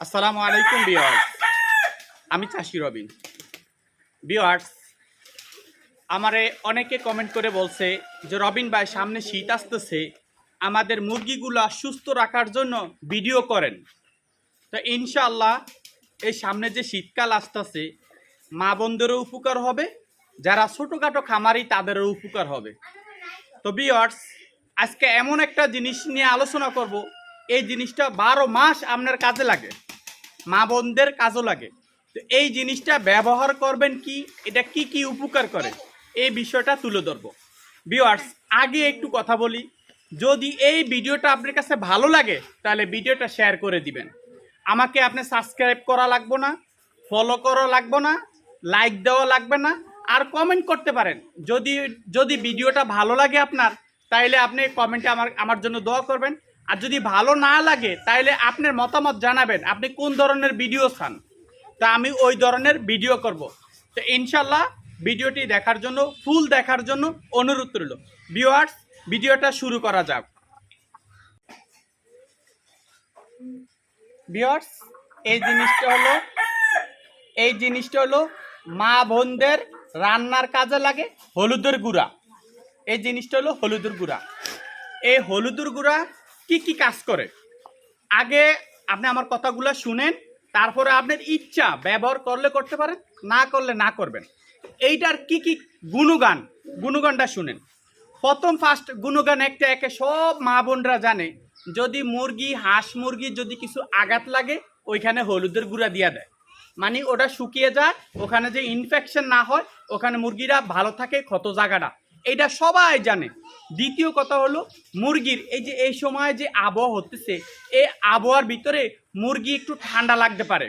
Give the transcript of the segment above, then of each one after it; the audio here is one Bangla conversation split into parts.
আসসালামু আলাইকুম বিয়ার্স আমি চাষি রবিন। বিয়ার্স আমারে অনেকে কমেন্ট করে বলছে যে, রবিন ভাই, সামনে শীত আসতেছে, আমাদের মুরগিগুলা সুস্থ রাখার জন্য ভিডিও করেন। তো ইনশাআল্লাহ, এই সামনে যে শীতকাল আসতেছে, মা বোনদেরও উপকার হবে, যারা ছোটোখাটো খামারি, তাদেরও উপকার হবে। তো বিয়ার্স আজকে এমন একটা জিনিস নিয়ে আলোচনা করব এই জিনিসটা বারো মাস আপনার কাজে লাগে। মা বোনদের কাজও লাগে। তো এই জিনিসটা ব্যবহার করবেন কি? এটা কি কি উপকার করে? এই বিষয়টা তুলে ধরবো। বিয়ার্স আগে একটু কথা বলি। যদি এই ভিডিওটা আপনার কাছে ভালো লাগে, তাহলে ভিডিওটা শেয়ার করে দিবেন। আমাকে আপনি সাবস্ক্রাইব করা লাগবে না ফলো করা লাগবে না লাইক দেওয়া লাগবে না, আর কমেন্ট করতে পারেন। যদি যদি ভিডিওটা ভালো লাগে আপনার, তাইলে আপনি কমেন্টে আমার আমার জন্য দোয়া করবেন। আর যদি ভালো না লাগে, তাইলে আপনার মতামত জানাবেন। আপনি কোন ধরনের ভিডিও চান? তা আমি ওই ধরনের ভিডিও করব। তো ইনশাল্লাহ ভিডিওটি দেখার জন্য ফুল দেখার জন্য অনুরোধ রইল। ভিউয়ার্স ভিডিওটা শুরু করা যাক। ভিউয়ার্স এই জিনিসটা হলো, এই জিনিসটা হলো মা বোনদের রান্নার কাজে লাগে হলুদের গুঁড়া। এই জিনিসটা হলো হলুদের গুঁড়া। এই হলুদের গুঁড়া কি কি কাজ করে? আগে আপনি আমার কথাগুলো শুনেন, তারপরে আপনার ইচ্ছা ব্যবহার করলে করতে পারেন, না করলে না করবেন। এইটার কি কি গুণগান? গুণগানটা শুনেন। প্রথম ফার্স্ট গুণগান একটা, একে সব মা বোনরা জানে, যদি মুরগি, হাঁস মুরগি যদি কিছু আঘাত লাগে, ওইখানে হলুদের গুঁড়া দিয়ে দেয়। মানে ওটা শুকিয়ে যায়, ওখানে যে ইনফেকশন না হয়, ওখানে মুরগিরা ভালো থাকে ক্ষত জায়গাটা এটা সবাই জানে। দ্বিতীয় কথা হলো মুরগির, এই যে এই সময় যে আবহাওয়া হতেছে এই আবহাওয়ার ভিতরে মুরগি একটু ঠান্ডা লাগতে পারে।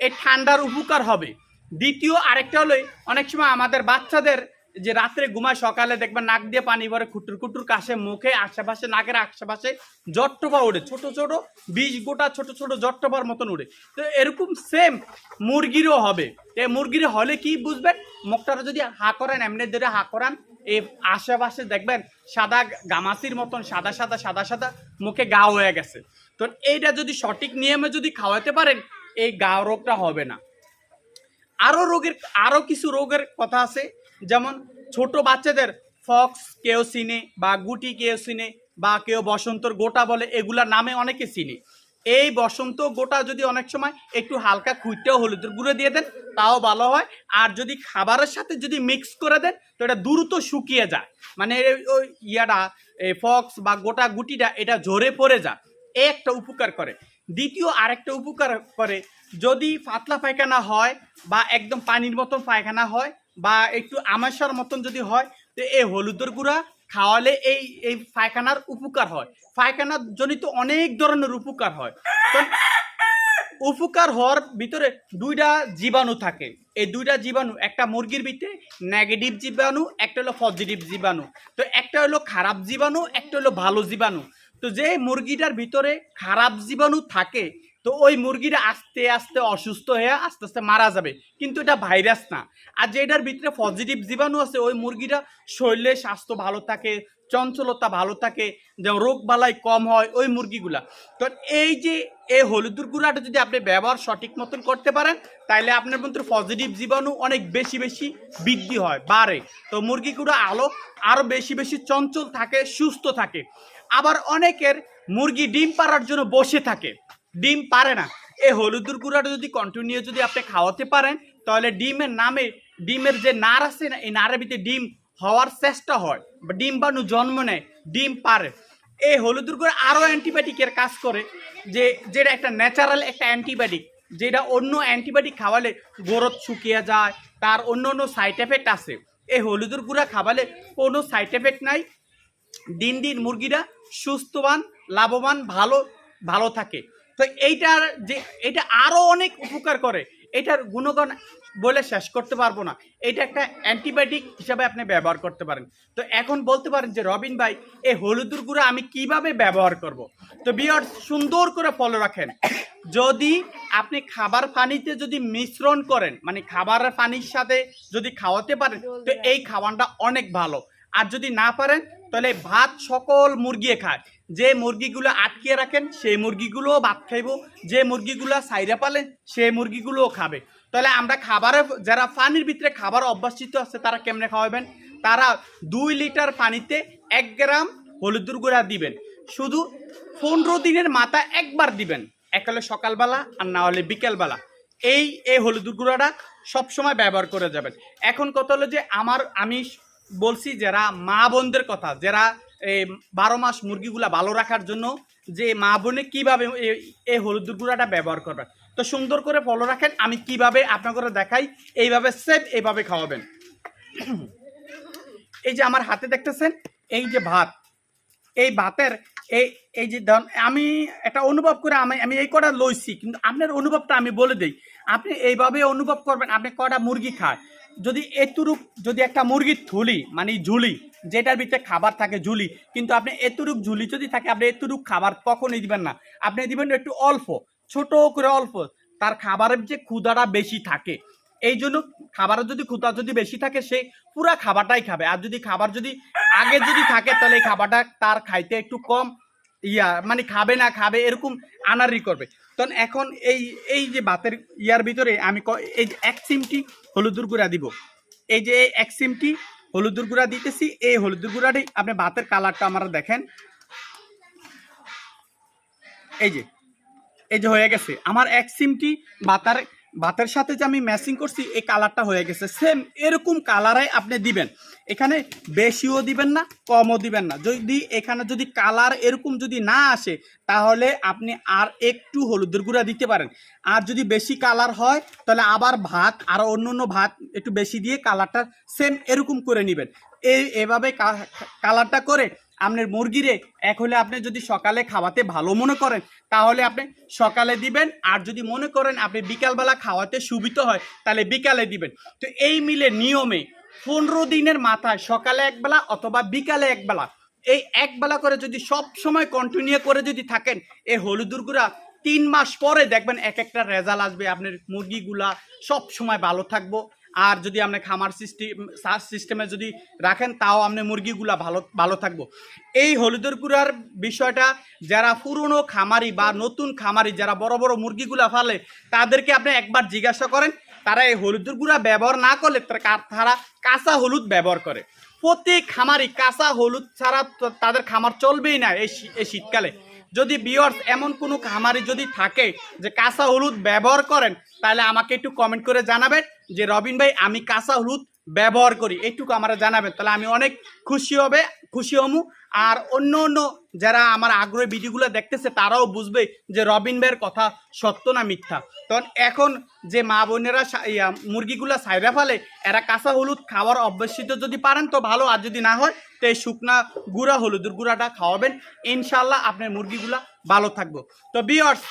এই ঠান্ডার উপকার হবে। দ্বিতীয় আরেকটা হলো, অনেক সময় আমাদের বাচ্চাদের যে রাত্রে ঘুমায়, সকালে দেখবেন নাক দিয়ে পানি ভরে খুটুর খুটুর কাশে, মুখে, আশেপাশে, নাকের আশেপাশে জট্টপা উড়ে ছোট ছোট বিষ গোটা ছোট ছোট জট্টপার মতন উড়ে তো এরকম সেম মুরগিরও হবে। এই মুরগির হলে কি বুঝবেন? মুখটারা যদি হা করেন, এমনি ধরে হা করান, এই আশেপাশে দেখবেন সাদা গামাসির মতন, সাদা সাদা সাদা সাদা মুখে গা হয়ে গেছে। তো এইটা যদি সঠিক নিয়মে যদি খাওয়াতে পারেন, এই গা রোগটা হবে না। আরও রোগের আরও কিছু রোগের কথা আছে। যেমন ছোট বাচ্চাদের ফক্স কেউ চিনে বা গুটি কেউ চিনে বা কেউ বসন্তর গোটা বলে এগুলা নামে অনেকে চিনে। এই বসন্ত গোটা যদি অনেক সময় একটু হালকা খুঁজতেও হলুদের গুঁড়ো দিয়ে দেন, তাও ভালো হয়। আর যদি খাবারের সাথে যদি মিক্স করে দেন, তো এটা দ্রুত শুকিয়ে যায়। মানে ওই ইয়াটা, এই ফক্স বা গোটা গুটিটা, এটা ঝরে পড়ে যায়। এই একটা উপকার করে। দ্বিতীয় আরেকটা উপকার করে, যদি পাতলা পায়খানা হয় বা একদম পানির মতন পায়খানা হয় বা একটু আমাশার মতন যদি হয়, তো এই হলুদের গুঁড়া খাওয়ালে এই এই পায়খানার উপকার হয়। পায়খানার জনিত অনেক ধরনের উপকার হয়। উপকার হওয়ার ভিতরে দুইটা জীবাণু থাকে। এই দুইটা জীবাণু, একটা মুরগির ভিতরে নেগেটিভ জীবাণু, একটা হলো পজিটিভ জীবাণু। তো একটা হলো খারাপ জীবাণু, একটা হলো ভালো জীবাণু। তো যে মুরগিটার ভিতরে খারাপ জীবাণু থাকে তো ওই মুরগিটা আস্তে আস্তে অসুস্থ হয়ে আস্তে আস্তে মারা যাবে। কিন্তু এটা ভাইরাস না। আর যেটার ভিতরে পজিটিভ জীবাণু আছে, ওই মুরগিটা শরীরে স্বাস্থ্য ভালো থাকে, চঞ্চলতা ভালো থাকে, যেমন রোগ বালাই কম হয়, ওই মুরগিগুলা। তো এই যে এই হলুদের গুঁড়াটা যদি আপনি ব্যবহার সঠিক মতন করতে পারেন তাহলে আপনার মধ্যে পজিটিভ জীবাণু অনেক বেশি বেশি বৃদ্ধি হয়, বাড়ে। তো মুরগিগুলো আলো আরও বেশি বেশি চঞ্চল থাকে, সুস্থ থাকে। আবার অনেকের মুরগি ডিম পাড়ার জন্য বসে থাকে। ডিম পারে না। এই হলুদের গুঁড়াটা যদি কন্টিনিউ যদি আপনি খাওয়াতে পারেন, তাহলে ডিমের নামে, ডিমের যে নার আছে না, এই নারের ভিতরে ডিম হওয়ার চেষ্টা হয়। বা ডিম বানু জন্ম নেয়, ডিম পারে। এই হলুদের গুঁড়া আরও অ্যান্টিবায়োটিকের কাজ করে, যে, যেটা একটা ন্যাচারাল একটা অ্যান্টিবায়োটিক যেটা অন্য অ্যান্টিবায়োটিক খাওয়ালে গোরত শুকিয়ে যায়, তার অন্য অন্য সাইড এফেক্ট আছে। এই হলুদের গুঁড়া খাওয়ালে কোনো সাইড এফেক্ট নাই। দিন দিন মুরগিরা সুস্থবান, লাভবান, ভালো ভালো থাকে। তো এইটার যে এটা আরও অনেক উপকার করে। এটার গুণগণ বলে শেষ করতে পারব না। এটা একটা অ্যান্টিবায়োটিক হিসাবে আপনি ব্যবহার করতে পারেন। তো এখন বলতে পারেন যে, রবিন ভাই এই হলুদের গুঁড়ো আমি কীভাবে ব্যবহার করব। তো বিয়ার সুন্দর করে ফলো রাখেন। যদি আপনি খাবার পানিতে যদি মিশ্রণ করেন মানে খাবারের পানির সাথে যদি খাওয়াতে পারেন, তো এই খাওয়ানটা অনেক ভালো। আর যদি না পারেন, তাহলে ভাত সকল মুরগি খায়। যে মুরগিগুলো আটকিয়ে রাখেন, সেই মুরগিগুলোও ভাত খাইব। যে মুরগিগুলো সাইরা পালেন, সেই মুরগিগুলোও খাবে। তাহলে আমরা খাবারে যারা পানির ভিতরে খাবার অভ্যাসিত আছে, তারা কেমনে খাওয়াবেন? তারা দুই লিটার পানিতে এক গ্রাম হলুদের গুঁড়া দিবেন। শুধু পনেরো দিনের মাথা একবার দিবেন এক হলে সকালবেলা আর না হলে বিকেলবেলা। এই এই হলুদের গুঁড়াটা সবসময় ব্যবহার করে যাবেন। এখন কথা হলো যে, আমার আমি বলছি যারা মা বোনদের কথা, যারা বারো মাস মুরগিগুলা ভালো রাখার জন্য যে মা বোনে কীভাবে এই- এই হলুদের গুঁড়াটা ব্যবহার করবেন। তো সুন্দর করে ফলো রাখেন, আমি কীভাবে আপনাকে দেখাই, এইভাবে সেভ এইভাবে খাওয়াবেন। এই যে আমার হাতে দেখতেছেন, এই যে ভাত। এই ভাতের এই এই যে আমি এটা অনুভব করে আমি আমি এই কটা লইছি, কিন্তু আপনার অনুভবটা আমি বলে দিই। আপনি এইভাবে অনুভব করবেন, আপনি কটা মুরগি খায়। যদি এতুরুক যদি একটা মুরগির থুলি মানে ঝুলি, যেটার ভিতরে খাবার থাকে ঝুলি, কিন্তু আপনি এতুরুক ঝুলি যদি থাকে, আপনি এতুরুক খাবার কখনই দিবেন না। আপনি দিবেন একটু অল্প, ছোট করে অল্প, তার খাবারের যে ক্ষুদাটা বেশি থাকে। এই জন্য খাবারের যদি ক্ষুদা যদি বেশি থাকে, সে পুরা খাবারটাই খাবে। আর যদি খাবার যদি আগে যদি থাকে, তাহলে খাবারটা তার খাইতে একটু কম, ইয়া মানে খাবে না, খাবে, এরকম আনারি করবে। তখন এখন এই এই যে বাতের ইয়ার ভিতরে আমি এই যে এক সিমটি হলুদের গুঁড়া দিব। এই যে এই এক সিমটি হলুদের গুঁড়া দিতেছি, এই হলুদের গুঁড়াটি আপনি বাতের কালারটা আমার দেখেন। এই যে এই যে হয়ে গেছে। আমার এক সিমটি ভাতার ভাতের সাথে যে আমি ম্যাচিং করছি, এই কালারটা হয়ে গেছে। সেম এরকম কালারাই আপনি দিবেন। এখানে বেশিও দিবেন না, কমও দিবেন না। যদি এখানে যদি কালার এরকম যদি না আসে, তাহলে আপনি আর একটু হলুদের গুঁড়া দিতে পারেন। আর যদি বেশি কালার হয়, তাহলে আবার ভাত আর অন্য অন্য ভাত একটু বেশি দিয়ে কালারটা সেম এরকম করে নেবেন। এই এভাবে কালারটা করে আপনার মুরগিরে এক হলে আপনি যদি সকালে খাওয়াতে ভালো মনে করেন, তাহলে আপনি সকালে দিবেন। আর যদি মনে করেন আপনি বিকালবেলা খাওয়াতে সুবিধা হয়, তাহলে বিকালে দিবেন। তো এই মিলে নিয়মে পনেরো দিনের মাথায় সকালে একবেলা অথবা বিকালে একবেলা, এই একবেলা করে যদি সব সময় কন্টিনিউ করে যদি থাকেন, এই হলুদুর গুঁড়া তিন মাস পরে দেখবেন এক একটা রেজাল্ট আসবে, আপনার মুরগিগুলা সব সময় ভালো থাকব। আর যদি আপনি খামার সিস্টেম সার সিস্টেমে যদি রাখেন, তাও আপনি মুরগিগুলা ভালো ভালো থাকব। এই হলুদের গুঁড়ার বিষয়টা, যারা পুরনো খামারি বা নতুন খামারি, যারা বড় বড় মুরগিগুলা ফালে, তাদেরকে আপনি একবার জিজ্ঞাসা করেন। তারা এই হলুদের গুঁড়া ব্যবহার না করলে তারা- কাঁচা হলুদ ব্যবহার করে। প্রতি খামারি কাঁচা হলুদ ছাড়া তাদের খামার চলবেই না এই শীতকালে। যদি বিয়ার্স এমন কোনো খামারি যদি থাকে যে কাঁচা হলুদ ব্যবহার করেন, তাহলে আমাকে একটু কমেন্ট করে জানাবেন যে রবিন ভাই, আমি কাঁচা হলুদ ব্যবহার করি, এইটুকু আমরা জানাবেন। তাহলে আমি অনেক খুশি হবে, খুশি হমু। আর অন্য অন্য যারা আমার আগ্রহী ভিডিওগুলো দেখতেছে, তারাও বুঝবে যে রবিন ভাইয়ের কথা সত্য না মিথ্যা। তখন এখন যে মা বোনেরা মুরগিগুলা সাইরা ফেলে, এরা কাঁচা হলুদ খাওয়ার অভ্যসিত যদি পারেন তো ভালো, আর যদি না হয়, তো এই শুকনা গুঁড়া, হলুদের গুঁড়াটা খাওয়াবেন। ইনশাল্লাহ আপনার মুরগিগুলা ভালো থাকব। তো বিয়ার্স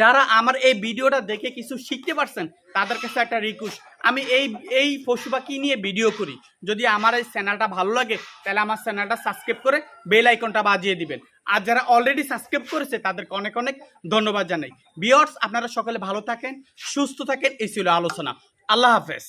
যারা আমার এই ভিডিওটা দেখে কিছু শিখতে পারছেন, তাদের কাছে একটা রিকোয়েস্ট আমি এই এই পশু পাখি নিয়ে ভিডিও করি। যদি আমার এই চ্যানেলটা ভালো লাগে, তাহলে আমার চ্যানেলটা সাবস্ক্রাইব করে বেল আইকনটা বাজিয়ে দিবেন। আর যারা অলরেডি সাবস্ক্রাইব করেছে, তাদেরকে অনেক অনেক ধন্যবাদ জানাই। বিয়র্স আপনারা সকলে ভালো থাকেন, সুস্থ থাকেন, এই ছিল আলোচনা। আল্লাহ হাফেজ।